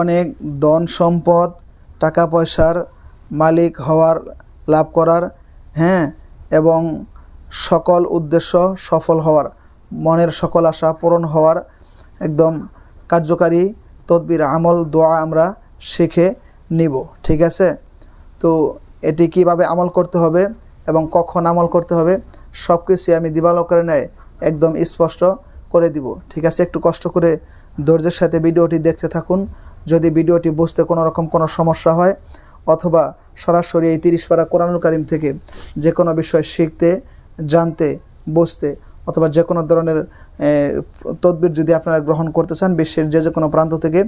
অনেক ধন সম্পদ টাকা পয়সার মালিক হওয়ার লাভ করার হ্যাঁ এবং সকল উদ্দেশ্য সফল হওয়ার, মনের সকল আশা পূরণ হওয়ার একদম কার্যকারী তদবির, আমল, দোয়া আমরা শিখে নিব, ঠিক আছে? তো এটি কীভাবে আমল করতে হবে এবং কখন আমল করতে হবে সব কিছু আমি দিবালোকের নেয় একদম স্পষ্ট করে দিব। ঠিক আছে? একটু কষ্ট করে ধৈর্যের সাথে ভিডিওটি দেখতে থাকুন। যদি ভিডিওটি বুঝতে কোনো রকম কোনো সমস্যা হয়, অথবা সরাসরি এই তিরিশ পারা কোরআনুল কারিম থেকে যে কোনো বিষয় শিখতে, জানতে, বুঝতে, অথবা যে কোনো ধরনের তদবির যদি আপনারা গ্রহণ করতে চান বিশ্বের যে যে কোনো প্রান্ত থেকে,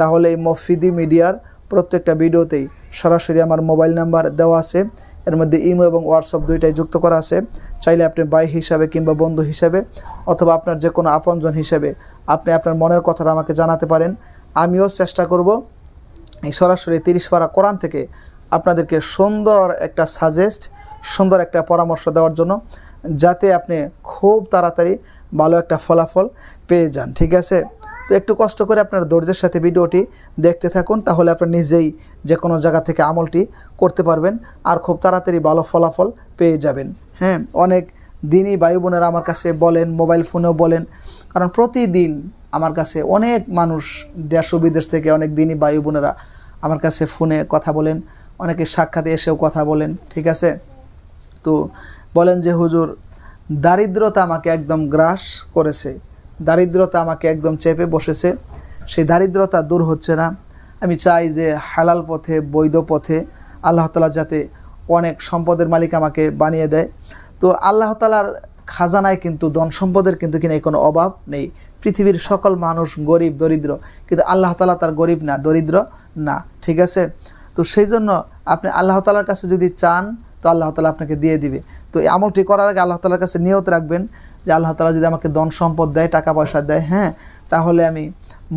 তাহলে এই মফিদি মিডিয়ার প্রত্যেকটা ভিডিওতেই সরাসরি আমার মোবাইল নাম্বার দেওয়া আছে। এর মধ্যে ইমো এবং হোয়াটসঅ্যাপ দুইটাই যুক্ত করা আছে। চাইলে আপনি ভাই হিসাবে কিংবা বন্ধু হিসাবে অথবা আপনার যে কোনো আপনজন হিসাবে আপনি আপনার মনের কথাটা আমাকে জানাতে পারেন। আমিও চেষ্টা করব এই সরাসরি তিরিশ পারা কোরআন থেকে আপনাদেরকে সুন্দর একটা সাজেস্ট সুন্দর একটা পরামর্শ দেওয়ার জন্য যাতে আপনি খুব তাড়াতাড়ি ভালো একটা ফলাফল পেয়ে যান। ঠিক আছে? তো একটু কষ্ট করে আপনার ধৈর্যের সাথে ভিডিওটি দেখতে থাকুন, তাহলে আপনি নিজেই যে কোনো জায়গা থেকে আমলটি করতে পারবেন আর খুব তাড়াতাড়ি ভালো ফলাফল পেয়ে যাবেন। হ্যাঁ অনেক দিনই বায়ু বোনেরা আমার কাছে বলেন, মোবাইল ফোনেও বলেন, কারণ প্রতিদিন আমার কাছে অনেক মানুষ দেশ ও বিদেশ থেকে অনেক দিনই বায়ু বোনেরা আমার কাছে ফোনে কথা বলেন, অনেকে সাক্ষাতে এসেও কথা বলেন, ঠিক আছে? তো বলেন যে, হুজুর, দারিদ্রতা আমাকে একদম গ্রাস করেছে। দারিদ্রতা আমাকে একদম চেপে বসেছে। সেই দারিদ্রতা দূর হচ্ছে না। আমি চাই যে হালাল পথে, বৈধ পথে আল্লাহ তালা যাতে অনেক সম্পদের মালিক আমাকে বানিয়ে দেয়। তো আল্লাহ তালার খাজানায় কিন্তু, ধন সম্পদের কিন্তু কিনা কোনো অভাব নেই। পৃথিবীর সকল মানুষ গরিব, দরিদ্র, কিন্তু আল্লাহ তালা তার গরিব না, দরিদ্র না, ঠিক আছে? তো সেই জন্য আপনি আল্লাহ তালার কাছে যদি চান তো আল্লাহ তালা আপনাকে দিয়ে দিবে। তো এই আমলটি করার আগে আল্লাহ তালার কাছে নিয়ত রাখবেন যে আল্লাহ তালা যদি আমাকে ধন সম্পদ দেয়, টাকা পয়সা দেয় হ্যাঁ তাহলে আমি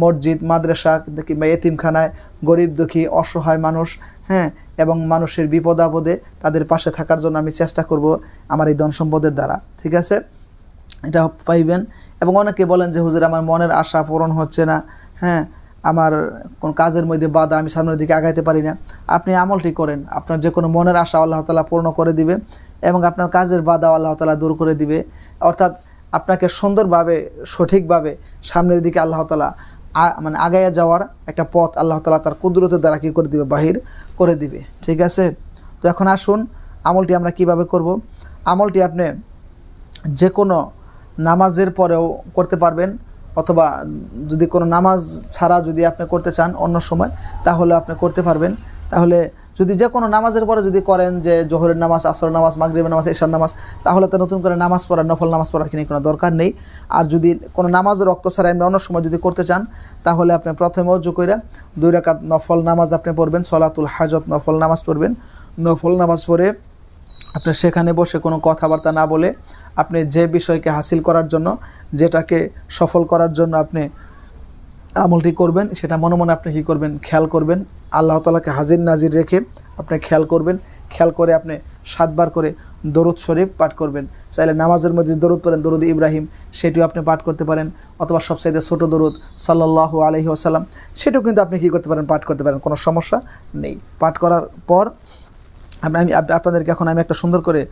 মসজিদ, মাদ্রাসা কিংবা এতিমখানায় গরিব দুঃখী, অসহায় মানুষ হ্যাঁ এবং মানুষের বিপদ আপদে তাদের পাশে থাকার জন্য আমি চেষ্টা করব আমার এই ধন সম্পদের দ্বারা। ঠিক আছে? এটা পাইবেন। এবং অনেকে বলেন যে, হুজুর, আমার মনের আশা পূরণ হচ্ছে না। হ্যাঁ আমার কোন কাজের মধ্যে বাধা আমি সামনের দিকে আগাইতে পারি না। আপনি আমলটি করেন। আপনার যে কোনো মনের আশা আল্লাহ তালা পূর্ণ করে দিবে এবং আপনার কাজের বাধা আল্লাহ তালা দূর করে দিবে। অর্থাৎ আপনাকে সুন্দরভাবে, সঠিকভাবে সামনের দিকে আল্লাহ তালা মানে আগাইয়া যাওয়ার একটা পথ আল্লাহ তালা তার কুদরতের দ্বারা কী করে দিবে? বাহির করে দিবে। ঠিক আছে? তো এখন আসুন, আমলটি আমরা কীভাবে করব? আমলটি আপনি যে কোনো নামাজের পরেও করতে পারবেন। অথবা যদি কোনো নামাজ ছাড়া যদি আপনি করতে চান অন্য সময়, তাহলে আপনি করতে পারবেন। তাহলে যদি যে কোনো নামাজের পরে যদি করেন যে জোহরের নামাজ আসর নামাজ, মাগরিবের নামাজ এশার নামাজ, তাহলে তো নতুন করে নামাজ পড়ার, নফল নামাজ পড়ার কিনে কোনো দরকার নেই। আর যদি কোনো নামাজের রক্ত ছাড়া এমনি অন্য সময় যদি করতে চান, তাহলে আপনি প্রথমে অজু করে দুই রাকাত নফল নামাজ আপনি পড়বেন, সলাতুল হাজত নফল নামাজ পড়বেন। নফল নামাজ পড়ে আপনি সেখানে বসে কোনো কথাবার্তা না বলে আপনি যে বিষয়কে হাসিল করার জন্য, যেটাকে সফল করার জন্য আপনি আমলটি করবেন, সেটা মনে মনে আপনি কী করবেন? খেয়াল করবেন। আল্লাহ তালাকে হাজির নাজির রেখে আপনি খেয়াল করবেন। খেয়াল করে আপনি সাতবার করে দরুদ শরীফ পাঠ করবেন। চাইলে নামাজের মধ্যে দরুদ পড়েন, দরুদ ইব্রাহিম, সেটিও আপনি পাঠ করতে পারেন। অথবা সবসাইতে ছোটো দরুদ সাল্লাহ আলহি আসাল্লাম সেটাও কিন্তু আপনি কী করতে পারেন? পাঠ করতে পারেন, কোনো সমস্যা নেই। পাঠ করার পর, আমি আমি, আপনাদেরকে এখন আমি একটা সুন্দর করে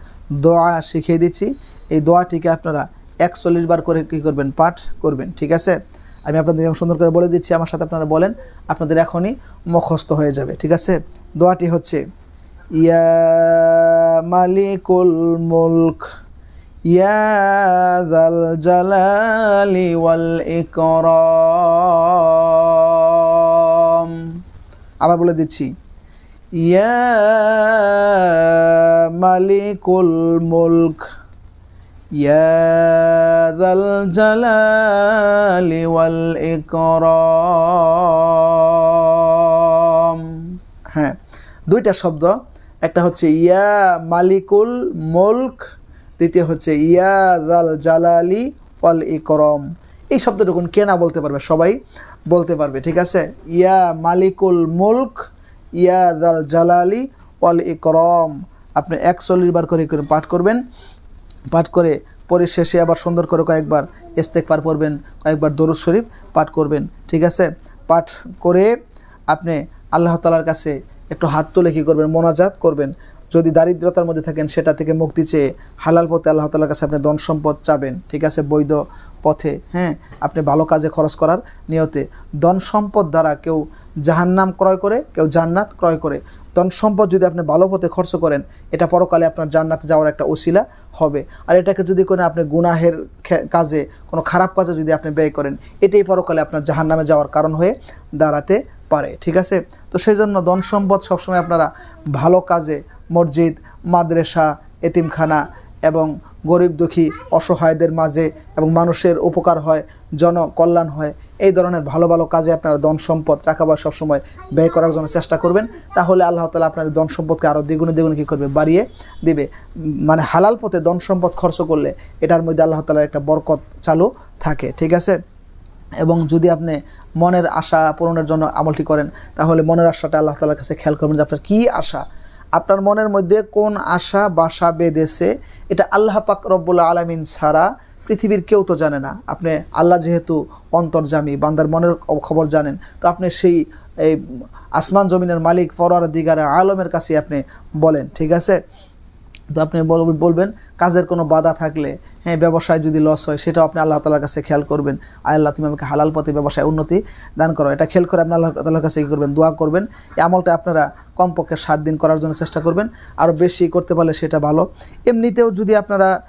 দোয়া শিখিয়ে দিচ্ছি। এই দোয়াটিকে আপনারা একচল্লিশ বার করে কী করবেন? পাঠ করবেন, ঠিক আছে? আমি আপনাদের সুন্দর করে বলে দিচ্ছি, আমার সাথে আপনারা বলেন, আপনাদের এখনই মুখস্থ হয়ে যাবে, ঠিক আছে? দোয়াটি হচ্ছে, ইয়া মালিকুল মুলক, ইয়া দাল জালালি ওয়াল আবার বলে দিচ্ছি, ইয়া মালিকুল মুলক يا ذا الجلال والإكرام দুইটা শব্দ একটা হচ্ছে ইয়া মালিকুল মুলক দ্বিতীয় হচ্ছে ইয়া জাল জালালি ওয়াল ইকরম এই শব্দটুকুন কে না বলতে পারবে সবাই বলতে পারবে ঠিক আছে ইয়া মালিকুল মুলক ইয়া জাল জালালি ওয়াল ইকরম আপনি একচল্লিশ বার করে পাঠ করবেন। পাঠ করে পরে শেষে আবার সুন্দর করে কয়েকবার এস্তেক পার পড়বেন, কয়েকবার দরুদ শরীফ পাঠ করবেন, ঠিক আছে? পাঠ করে আপনি আল্লাহ তালার কাছে একটু হাত তুলে কী করবেন? মোনাজাত করবেন। যদি দারিদ্রতার মধ্যে থাকেন, সেটা থেকে মুক্তি চেয়ে হালাল পথে আল্লাহ তালার কাছে আপনি ধন সম্পদ চাবেন, ঠিক আছে? বৈধ পথে হ্যাঁ আপনি ভালো কাজে খরচ করার নিয়তে। ধন সম্পদ দ্বারা কেউ জাহান্নাম ক্রয় করে, কেউ জান্নাত ক্রয় করে। ধন সম্পদ যদি আপনি ভালো পথে খরচ করেন, এটা পরকালে আপনার জান্নাতে যাওয়ার একটা ওসিলা হবে। আর এটাকে যদি কোনো আপনি গুনাহের কাজে, কোনো খারাপ কাজে যদি আপনি ব্যয় করেন, এটাই পরকালে আপনার জাহান্নামে যাওয়ার কারণ হয়ে দাঁড়াতে পারে, ঠিক আছে? তো সেই জন্য ধন সম্পদ সবসময় আপনারা ভালো কাজে, মসজিদ, মাদ্রাসা, এতিমখানা এবং গরিব দুঃখী, অসহায়দের মাঝে এবং মানুষের উপকার হয়, জনকল্যাণ হয়, এই ধরনের ভালো ভালো কাজে আপনারা ধন সম্পদ টাকা পয়সা সবসময় ব্যয় করার জন্য চেষ্টা করবেন। তাহলে আল্লাহ তালা আপনাদের ধন সম্পদকে আরও দ্বিগুণে দ্বিগুণে কী করবে? বাড়িয়ে দিবে। মানে হালাল পথে ধন সম্পদ খরচ করলে এটার মধ্যে আল্লাহ তালার একটা বরকত চালু থাকে, ঠিক আছে? এবং যদি আপনি মনের আশা পূরণের জন্য আমলটি করেন, তাহলে মনের আশাটা আল্লাহ তালার কাছে খেয়াল করবেন যে আপনার কী আশা? আপনার মনের মধ্যে কোন আশা, বাসা বেঁধেছে, এটা আল্লাহ পাক রব্বুল আলমিন ছাড়া পৃথিবীর কেউ তো জানে না। আপনি, আল্লাহ যেহেতু অন্তর্জামী, বান্দার মনের খবর জানেন, তো আপনি সেই, এই, আসমান জমিনের মালিক ফরার দিগার, আলমের কাছে আপনি বলেন, ঠিক আছে? তো আপনি বল- বলবেন, কাজের কোনো বাধা থাকলে হ্যাঁ ব্যবসায় যদি লস হয়, সেটাও আপনি আল্লাহ তালার কাছে খেয়াল করবেন। আল্লাহ, তুমি আমাকে হালাল পথে ব্যবসায় উন্নতি দান করো। এটা খেয়াল করে আপনি আল্লাহ তালার কাছে কী করবেন? দোয়া করবেন। এই আমলটা আপনারা কমপক্ষে সাত দিন করার জন্য চেষ্টা করবেন। আরও বেশি করতে পারলে সেটা ভালো। এমনিতেও যদি আপনারা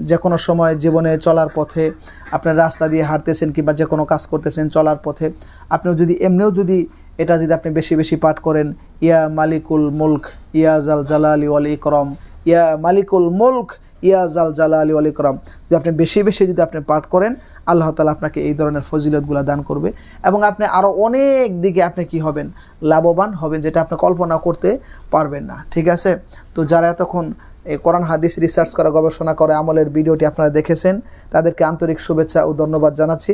যে কোনো সময় জীবনে চলার পথে আপনার রাস্তা দিয়ে হাঁটতেছেন কিংবা যে কোনো কাজ করতেছেন চলার পথে, আপনিও যদি, এমনিও যদি এটা যদি আপনি বেশি বেশি পাঠ করেন, ইয়া মালিকুল মুলক, ইয়া জাল জালালি ওয়াল ইকরম ইয়া মালিকুল মুলক, ইয়া জাল জালা আলী আলী যদি আপনি বেশি বেশি যদি আপনি পাঠ করেন, আল্লাহ তালা আপনাকে এই ধরনের ফজিলতগুলো দান করবে। এবং আপনি আরও অনেক দিকে আপনি কি হবেন? লাভবান হবেন, যেটা আপনি কল্পনা করতে পারবেন না। ঠিক আছে? তো যারা এতক্ষণ এই কোরআন হাদিস রিসার্চ করা, গবেষণা করে, আমলের ভিডিওটি আপনারা দেখেছেন। তাদেরকে আন্তরিক শুভেচ্ছা ও ধন্যবাদ জানাচ্ছি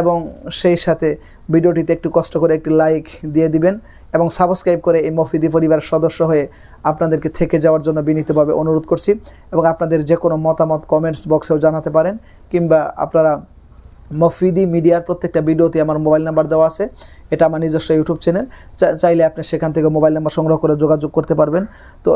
এবং সেই সাথে ভিডিওটিতে একটু কষ্ট করে একটি লাইক দিয়ে দিবেন এবং সাবস্ক্রাইব করে এই মফিদি পরিবারের সদস্য হয়ে আপনাদেরকে থেকে যাওয়ার জন্য বিনীতভাবে অনুরোধ করছি এবং আপনাদের যে কোনো মতামত কমেন্টস বক্সেও জানাতে পারেন কিংবা আপনারা মফিদি মিডিয়ার প্রত্যেকটা ভিডিওতে আমার মোবাইল নাম্বার দেওয়া আছে। এটা আমার নিজস্ব ইউটিউব চ্যানেল। চাইলে আপনি সেখান থেকে মোবাইল নাম্বার সংগ্রহ করে যোগাযোগ করতে পারবেন। তো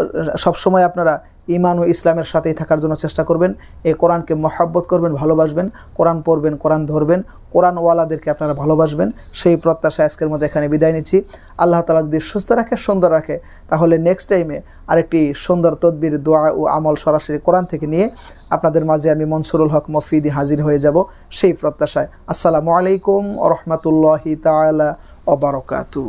সবসময় আপনারা ইমান ও ইসলামের সাথেই থাকার জন্য চেষ্টা করবেন। এই কোরআনকে মহাব্বত করবেন, ভালোবাসবেন। কোরআন পড়বেন, কোরআন ধরবেন। কোরআনওয়ালাদেরকে আপনারা ভালোবাসবেন। সেই প্রত্যাশা আজকের মধ্যে এখানে বিদায় নিচ্ছি। আল্লাহ তালা যদি সুস্থ রাখে, সুন্দর রাখে, তাহলে নেক্সট টাইমে আরেকটি সুন্দর তদবির, দোয়া ও আমল সরাসরি কোরআন থেকে নিয়ে আপনাদের মাঝে আমি মনসুরুল হক মফিদি হাজির হয়ে যাব। সেই প্রত্যাশায় আসসালামু আলাইকুম রহমতুল্লাহি তালা অবরকাতু